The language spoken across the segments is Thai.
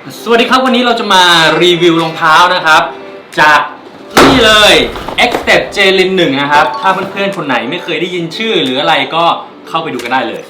สวัสดีครับวันนี้เราจะมารีวิวรองเท้านะครับ จากนี่เลย X Step J l i n 1นะครับ ถ้าเพื่อนๆคนไหนไม่เคยได้ยินชื่อหรืออะไรก็เข้าไปดูกันได้เลย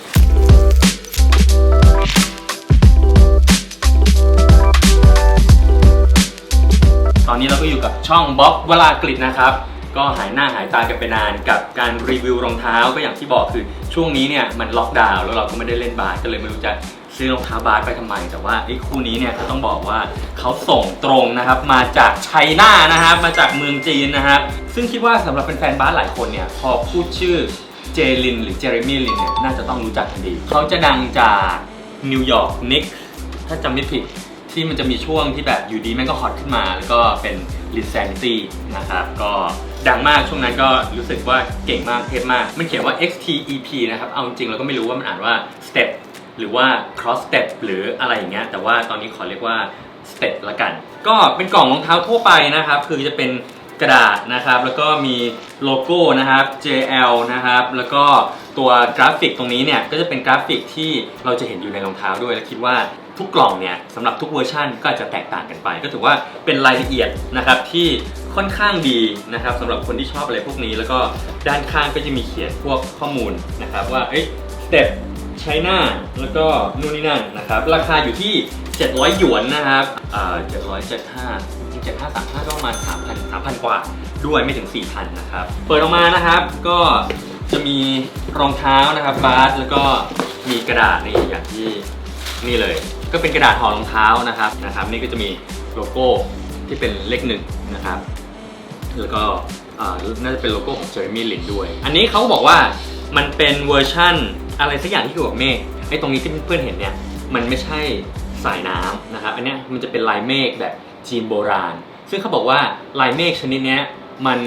ตอนนี้เราก็อยู่กับช่องบ๊อบวลากฤษนะครับ ก็หายหน้าหายตากันไปนานกับการรีวิวรองเท้าก็อย่างที่บอกคือช่วงนี้เนี่ยมันล็อกดาวน์แล้วเราก็ไม่ได้เล่นบาสก็เลยไม่รู้จะซื้อรองเท้าบาสไปทำไม แต่ว่าไอ้คู่นี้เนี่ยก็ต้องบอกว่าเขาส่งตรงนะครับมาจากไชน่านะครับมาจากเมืองจีนนะครับซึ่งคิดว่าสำหรับแฟนบาสหลายคนเนี่ยพอพูดชื่อเจลินหรือเจเรมี่ลินเนี่ยน่าจะต้องรู้จักกันดี เขาจะดังจากนิวยอร์กนิกถ้าจำไม่ผิดที่มันจะมีช่วงที่แบบอยู่ดีแม่งก็ฮอตขึ้นมา แล้วก็เป็น l i s a n i t y นะครับก็ ดังมากช่วงนั้นก็รู้สึกว่าเก่งมากเทพมาก มันเขียนว่า XTEP นะครับ เอาจริงเราก็ไม่รู้ว่ามันอ่านว่า step หรือว่า cross step หรืออะไรอย่างเงี้ยแต่ว่าตอนนี้ขอเรียกว่า step ละกัน ก็เป็นกล่องรองเท้าทั่วไปนะครับ คือจะเป็นกระดาษนะครับ แล้วก็มีโลโก้นะครับ JL นะครับ แล้วก็ตัวกราฟิกตรงนี้เนี่ยก็จะเป็นกราฟิกที่เราจะเห็นอยู่ในรองเท้าด้วย และคิดว่า ทุกกล่องเนี่ยสำหรับทุกเวอร์ชันก็อาจจะแตกต่างกันไป ก็ถือว่าเป็นรายละเอียดนะครับที่ค่อนข้างดีนะครับสำหรับคนที่ชอบอะไรพวกนี้ แล้วก็ด้านข้างก็จะมีเขียนพวกข้อมูลนะครับว่าเอ้ยสเต็ปไชน่าแล้วก็นู่นนี่นั่นนะครับราคาอยู่ที่ 700 หยวนนะครับอ่า775จริงๆ7535ก็ประมาณ3,000 3,000กว่าด้วยไม่ถึง4,000นะครับ เปิดออกมานะครับก็จะมีรองเท้านะครับบาสแล้วก็มีกระดาษนี่อย่างที่นี่เลย ก็เป็นกระดาษห่อรองเท้านะครับนะครับ นี่ก็จะมีโลโก้ที่เป็นเลขหนึ่งนะครับ แล้วก็น่าจะเป็นโลโก้ของเจอร์มี่ลินด้วย อันนี้เขาบอกว่ามันเป็นเวอร์ชั่นอะไรสักอย่างที่เกี่ยวกับเมฆไอ้ตรงนี้ที่เพื่อนเห็นเนี่ยมันไม่ใช่สายน้ำนะครับ อันเนี้ยมันจะเป็นลายเมฆแบบจีนโบราณ ซึ่งเขาบอกว่าลายเมฆชนิดนี้มัน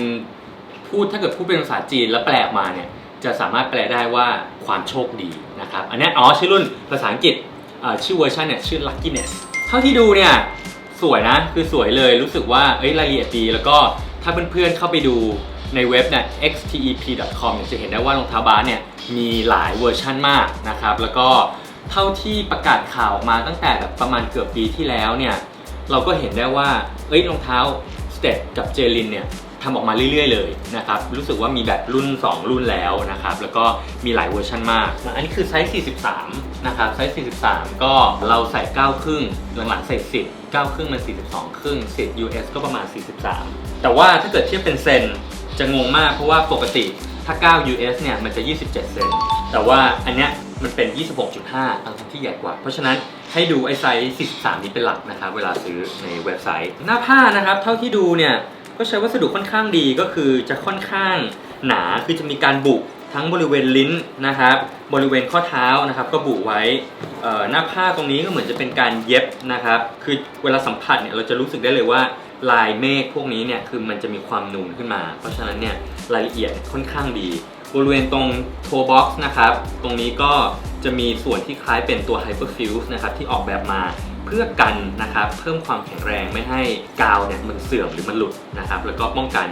พูดถ้าเกิดพูดเป็นภาษาจีนแล้วแปลออกมาเนี่ยจะสามารถแปลได้ว่าความโชคดีนะครับ อันนี้อ๋อชื่อรุ่นภาษาอังกฤษ ชื่อเวอร์ชันเนี่ยชื่อ luckiness เท่าที่ดูเนี่ยสวยนะคือสวยเลยรู้สึกว่าเอ้ยรายละเอียดดีแล้วก็ถ้าเพื่อนๆเข้าไปดูในเว็บเนี่ย xtep.com เนี่ยจะเห็นได้ว่ารองเท้าบาสเนี่ยมีหลายเวอร์ชั่นมากนะครับแล้วก็เท่าที่ประกาศข่าวมาตั้งแต่แบบประมาณเกือบปีที่แล้วเนี่ยเราก็เห็นได้ว่าเอ้ยรองเท้าสเต p กับเจลินเนี่ย ทำออกมาเรื่อย ๆ เลยนะครับ รู้สึกว่ามีแบบรุ่น 2 รุ่นแล้วนะครับ แล้วก็มีหลายเวอร์ชันมาก อันนี้คือไซส์ 43 นะครับ ไซส์ 43 ก็เราใส่ 9 ครึ่ง หลังๆใส่ 10 9 ครึ่งมัน 42 ครึ่ง 10 US ก็ประมาณ 43 แต่ว่าถ้าเกิดเทียบเป็นเซนจะงงมากเพราะว่าปกติถ้า 9 US เนี่ย มันจะ 27 เซน แต่ว่าอันเนี้ยมันเป็น 26.5ทั้งที่ใหญ่กว่า เพราะฉะนั้นให้ดูไอ้ไซส์ 43 นี้เป็นหลักนะครับ เวลาซื้อในเว็บไซต์ หน้าผ้านะครับ เท่าที่ดูเนี่ย ก็ใช้วัสดุค่อนข้างดีก็คือจะค่อนข้างหนาคือจะมีการบุทั้งบริเวณลิ้นนะครับบริเวณข้อเท้านะครับก็บุไว้หน้าผ้าตรงนี้ก็เหมือนจะเป็นการเย็บนะครับ คือเวลาสัมผัสเนี่ยเราจะรู้สึกได้เลยว่าลายเมฆพวกนี้เนี่ยคือมันจะมีความนูนขึ้นมา เพราะฉะนั้นเนี่ยรายละเอียดค่อนข้างดีบริเวณตรงโทบ็อกซ์นะครับ ตรงนี้ก็จะมีส่วนที่คล้ายเป็นตัว Hyperfuse นะครับที่ออกแบบมา เพื่อกันนะครับเพิ่มความแข็งแรงไม่ให้กาวเนี่ยมันเสื่อมหรือมันหลุดนะครับ แล้วก็ป้องกัน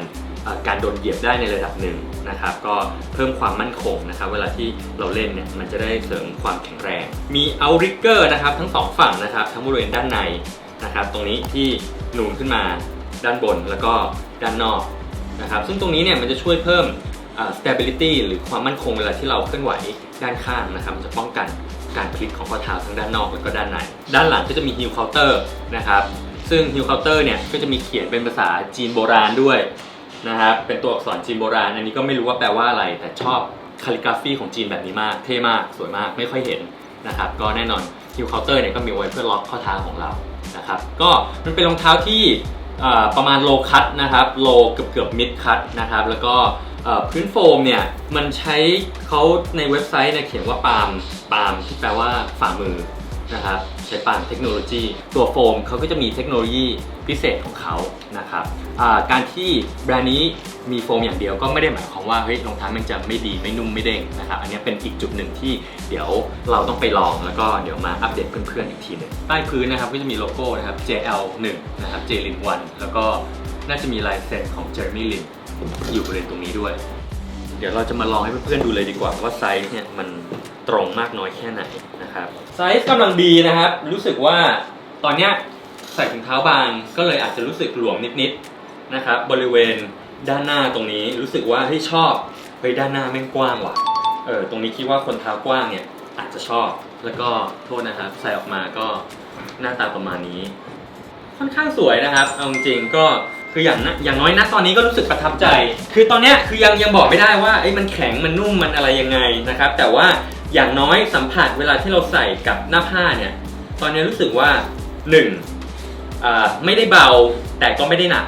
การโดนเหยียบได้ในระดับหนึ่งนะครับ ก็เพิ่มความมั่นคงนะครับ เวลาที่เราเล่นเนี่ยมันจะได้เสริมความแข็งแรง มีเอาริกเกอร์นะครับทั้งสองฝั่งนะครับ ทั้งบริเวณด้านในนะครับ ตรงนี้ที่นูนขึ้นมาด้านบนแล้วก็ด้านนอกนะครับ ซึ่งตรงนี้เนี่ยมันจะช่วยเพิ่ม stability หรือความมั่นคงเวลาที่เราเคลื่อนไหวด้านข้างนะครับจะป้องกันการพลิกของข้อเท้าทั้งด้านนอกแล้วก็ด้านใน ด้านหลังก็จะมี heel counter นะครับซึ่ง heel counter เนี่ยก็จะมีเขียนเป็นภาษาจีนโบราณด้วยนะครับเป็นตัวอักษรจีนโบราณ อันนี้ก็ไม่รู้ว่าแปลว่าอะไร แต่ชอบ calligraphy ของจีนแบบนี้มาก เท่มาก สวยมากไม่ค่อยเห็นนะครับก็แน่นอน heel counter เนี่ยก็มีไว้เพื่อล็อกข้อเท้าของเรานะครับก็มันเป็นรองเท้าที่ประมาณโลคัตนะครับโลเกือบเกือบมิดคัตนะครับแล้วก็ พื้นโฟมเนี่ยมันใช้เขาในเว็บไซต์เนี่ยเขียนว่าปาล์มปาล์มที่แปลว่าฝ่ามือนะครับใช้ปาล์มเทคโนโลยี ตัวโฟมเขาก็จะมีเทคโนโลยีพิเศษของเขานะครับการที่แบรนด์นี้มีโฟมอย่างเดียวก็ไม่ได้หมายความว่าเฮ้ยรองเท้ามันจะไม่ดีไม่นุ่มไม่เด้งนะครับอันนี้เป็นอีกจุดหนึ่งที่เดี๋ยวเราต้องไปลองแล้วก็เดี๋ยวมาอัปเดตเพื่อนๆอีกทีหนึงใต้พื้นนะครับก็จะมีโลโก้นะครับ JL 1 นะครับ J Lin 1แล้วก็น่าจะมีลายเซ็นของ Jeremy Lin อยู่บริเวณตรงนี้ด้วย เดี๋ยวเราจะมาลองให้เพื่อนๆดูเลยดีกว่าว่าไซส์เนี่ยมันตรงมากน้อยแค่ไหนนะครับไซส์กำลังดีนะครับ รู้สึกว่าตอนเนี้ยใส่ถุงเท้าบางก็เลยอาจจะรู้สึกหลวมนิดๆนะครับบริเวณด้านหน้าตรงนี้รู้สึกว่าเฮ้ยชอบเฮ้ยด้านหน้าแม่งกว้างว่ะเออตรงนี้คิดว่าคนเท้ากว้างเนี่ยอาจจะชอบแล้วก็โทษนะครับใส่ออกมาก็หน้าตาประมาณนี้ ค่อนข้างสวยนะครับเอาจริงๆก็ คืออย่างนะอย่างน้อยนะตอนนี้ก็รู้สึกประทับใจ คือตอนเนี้ยคือยังยังบอกไม่ได้ว่าเอ้ยมันแข็งมันนุ่มมันอะไรยังไงนะครับ แต่ว่าอย่างน้อยสัมผัสเวลาที่เราใส่กับหน้าผ้าเนี่ย ตอนนี้รู้สึกว่าหนึ่งอ่าไม่ได้เบาแต่ก็ไม่ได้หนัก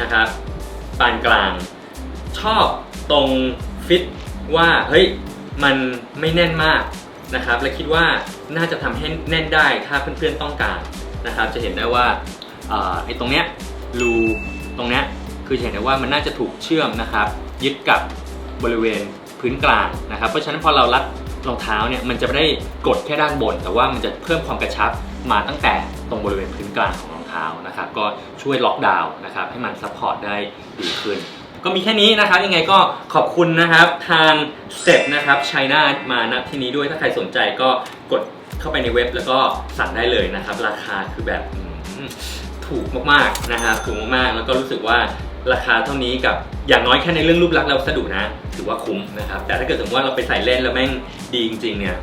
นะครับปานกลาง ชอบตรงฟิตว่าเฮ้ยมันไม่แน่นมากนะครับ และคิดว่าน่าจะทำให้แน่นได้ถ้าเพื่อนๆต้องการนะครับ จะเห็นได้ว่าอ่าไอ้ตรงเนี้ยรู ตรงเนี้ยคือเห็นได้ว่ามันน่าจะถูกเชื่อมนะครับ ยึดกับบริเวณพื้นกลางนะครับ เพราะฉะนั้นพอเรารัดรองเท้าเนี่ยมันจะไม่ได้กดแค่ด้านบน แต่ว่ามันจะเพิ่มความกระชับมาตั้งแต่ตรงบริเวณพื้นกลางของรองเท้านะครับ ก็ช่วยล็อกดาวน์นะครับให้มันซัพพอร์ตได้ดีขึ้น ก็มีแค่นี้นะครับยังไงก็ขอบคุณนะครับทาง Step นะครับไชน่ามาณที่นี้ด้วยถ้าใครสนใจก็กดเข้าไปในเว็บแล้วก็สั่งได้เลยนะครับ ราคาคือแบบ ถูกมากๆนะครับถูกมากๆ แล้วก็รู้สึกว่าราคาเท่านี้กับอย่างน้อยแค่ในเรื่องรูปลักษณ์เราสะดุนะ ถือว่าคุ้มนะครับ แต่ถ้าเกิดสมมติว่าเราไปใส่เล่นแล้วแม่งดีจริงๆเนี่ย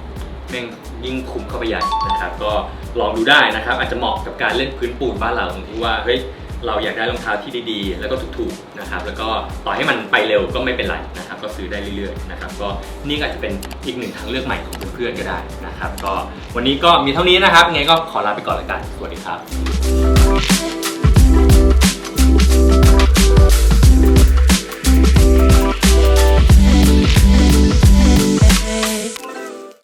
แม่งยิ่งคุ้มเข้าไปใหญ่นะครับ ก็ลองดูได้นะครับ อาจจะเหมาะกับการเล่นพื้นปูนบ้านเราตรงที่ว่าเฮ้ย เราอยากได้รองเท้าที่ดีๆ แล้วก็ถูกๆนะครับแล้วก็ต่อให้มันไปเร็วก็ไม่เป็นไรนะครับก็ซื้อได้เรื่อยๆนะครับก็นี่อาจจะเป็นอีกหนึ่งทางเลือกใหม่ของเพื่อนๆก็ได้นะครับก็วันนี้ก็มีเท่านี้นะครับยังไงก็ขอลาไปก่อนละกันสวัสดีครับ